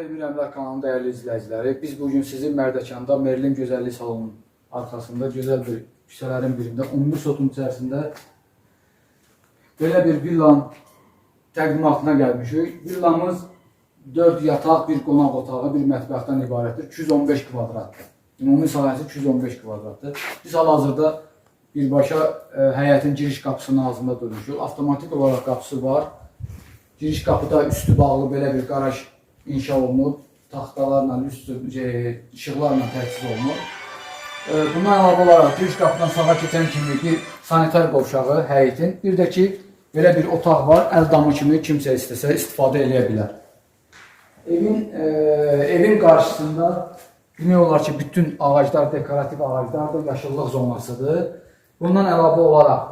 Elmir Əmlər kanalının dəyərli izləyiciləri, biz bugün sizi Mərdəkanda Merlin Gözəllik Salonunun arxasında gözəl bir küçələrin birində 11 sotun içərisində belə bir villanın təqdimatına gəlmişik. Villamız 4 yataq, bir qonaq otağı, bir mətbəxdən ibarətdir. 215 kvadratdır. Ümumi sahəsi 215 kvadratdır. Biz hal-hazırda birbaşa e, həyətin giriş qapısının ağzında durmuşuq. Avtomatik olaraq qapısı var. Giriş qapıda üstü bağlı belə bir qaraj inşa olunub. Taxtalarla, üstü e, işıqlarla təchiz olunub. E, Bundan əlavə olaraq giriş qapıdan sağa keçən kimi bir sanitar qovşağı həyətin, bir də ki belə bir otaq var, əl damı kimi kimsə istəsə istifadə edə bilər. Evin e, evin qarşısında demək olar ki, bütün ağaclar dekorativ ağaclardır, yaşıllıq zonasıdır. Bundan əlavə olaraq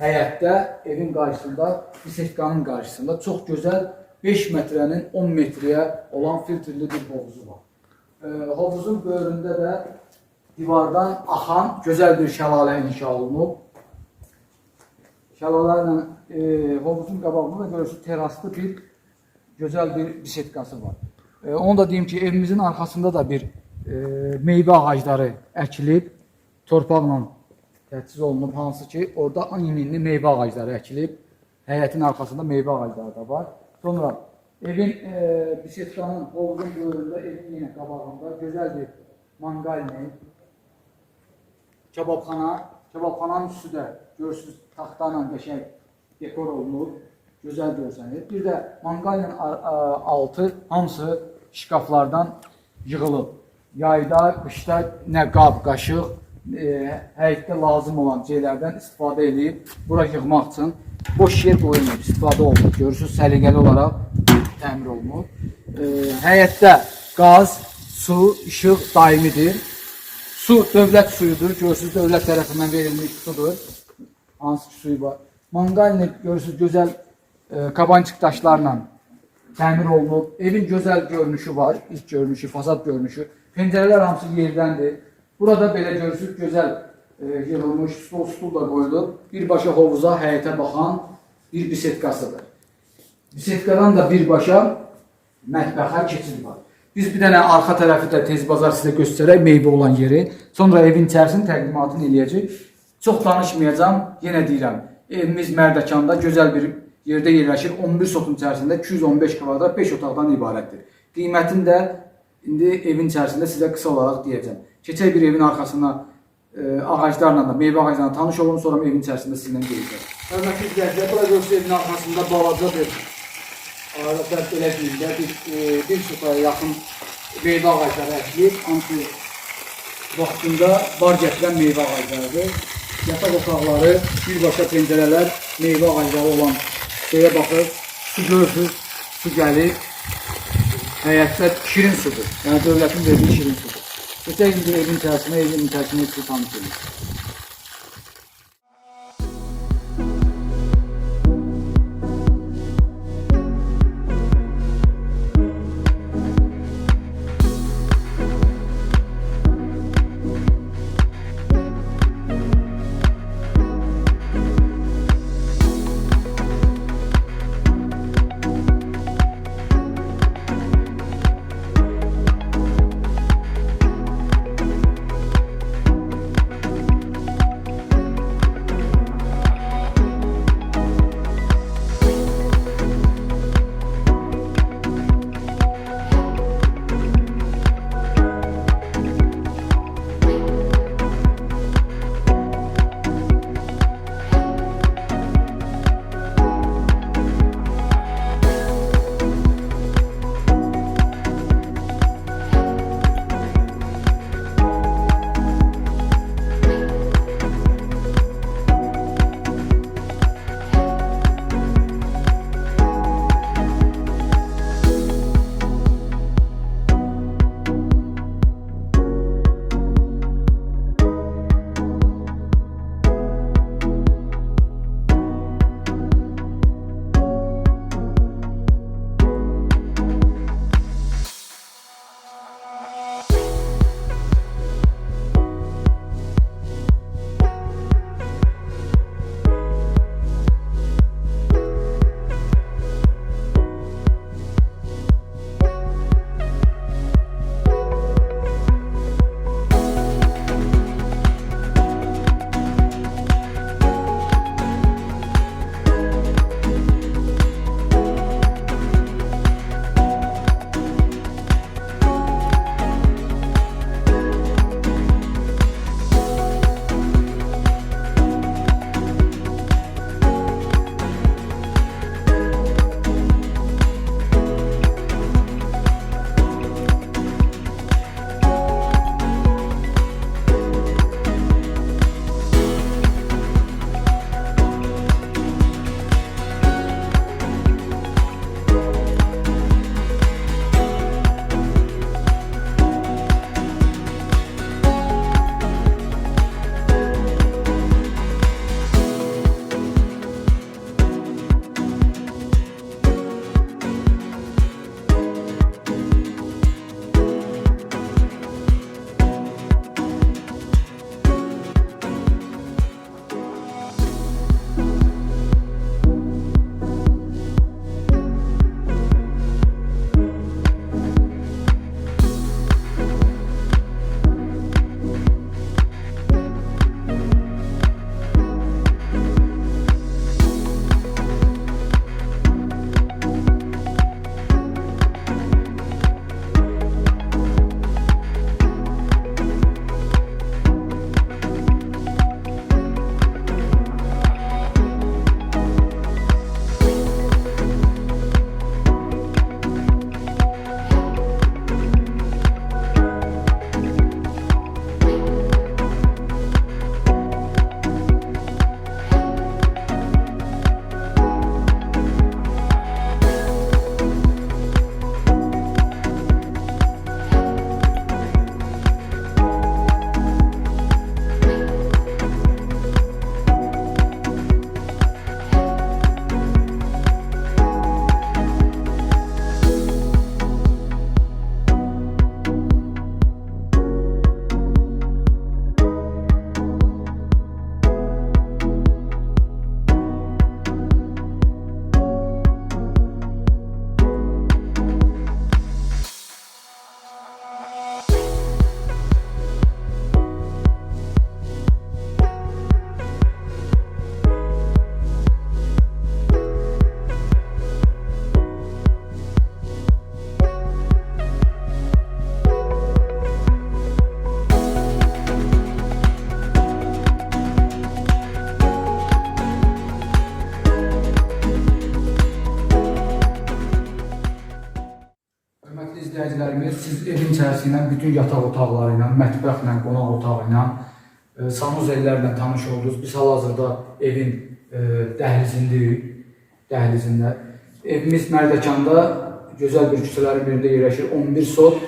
həyətdə evin qarşısında, bisetkanın qarşısında çox gözəl 5 metrənin 10 metrəyə olan filtrli bir hovuzu var. E, hovuzun böyründə də divardan axan gözəl bir şəlalə inşa olunub. Şəlalərlə hovuzun qabağında da görürsünüz teraslı bir gözəl bir bisetkası var. E, onu da deyim ki, evimizin arxasında da bir e, meyvə ağacları əkilib, torpaqla təchiz olunub, hansı ki, orada animinli meyvə ağacları əkilib, həyətin arxasında meyvə ağacları da var. Sonra evin e, bisetkanın hovuzun böyründə, evin yenə qabağında gözəl bir mangalni, kebabxana, kebabxananın üstü də görürsünüz taxtayla qəşəng dekor olunub, gözəl görsənir. Bir də manqalın altı hamısı şkaflardan yığılıb. Yayda, qışda nə qab, qaşıq, e, həyətdə lazım olan şeylərdən istifadə edib bura yığmaq üçün boş yer qoyulmur, istifadə olunur. Görürsüz səliqəli olaraq təmir olunur. E, həyətdə qaz, su, işıq daimidir. Su dövlət suyudur. Görürsüz dövlət tərəfindən verilmiş sudur. Hansı suyu var. Mangalni görürsüz gözəl e, kabancık daşlarla təmir olunub. Evin gözəl görünüşü var. İlk görünüşü, fasad görünüşü. Pəncərələr hamısı yerdəndir. Burada belə görürsüz gözəl yığılmış stol stul da qoyulub. Birbaşa hovuza, həyətə baxan bir bisetkasıdır. Bisetkadan da birbaşa mətbəxə keçid var. Biz bir dənə arxa tərəfi də tez bazar sizə göstərək meyvə olan yeri. Sonra evin içərisinin təqdimatını eləyəcək. Çox danışmayacağam, yenə deyirəm. Evimiz Mərdəkanda gözəl bir yerdə yerləşir. 11 sotun içərisində 215 kvadrat 5 otaqdan ibarətdir. Qiymətini də indi evin içərisində sizə qısa olaraq deyəcəm. Keçək bir evin arxasına e, ağaclarla da, meyvə ağaclarla tanış olun, sonra evin içərisində sizinlə deyəcəm. Hörmətli izləyicilər, bura görsünüz evin arxasında balaca bir Arada belə deyim də bir, e, bir sotaya yaxın meyvə ağacları əkilib, hansı vaxtında bar gətirən meyvə ağaclarıdır. Yataq otaqları, birbaşa pəncərələr, meyvə ağacları olan şeyə baxır, su görürsüz, su gəlir. Həyətdə şirin sudur. Yəni dövlətin verdiyi şirin sudur. Ötək indi evin içərisinə, evin içərisinə su siz evin içərisi ilə, bütün yataq otaqları ilə, mətbəxlə, qonaq otağı ilə, e, sanuzellərlə tanış oldunuz. Biz hal-hazırda evin e, dəhlizindəyik, dəhlizində. Evimiz Mərdəkanda gözəl bir küçələrin birində yerləşir. 11 sot,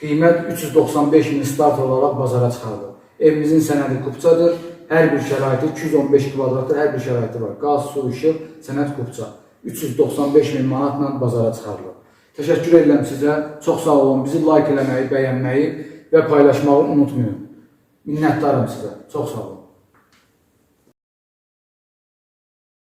qiymət 395 min start olaraq bazara çıxarılır. Evimizin sənədi kupçadır. Hər bir şəraiti 215 kvadratdır, hər bir şəraiti var. Qaz, su, işıq, sənəd kupça. 395 min manatla bazara çıxarılır. Təşəkkür edirəm sizə. Çox sağ olun. Bizi like eləməyi, bəyənməyi və paylaşmağı unutmayın. Minnətdarım sizə. Çox sağ olun.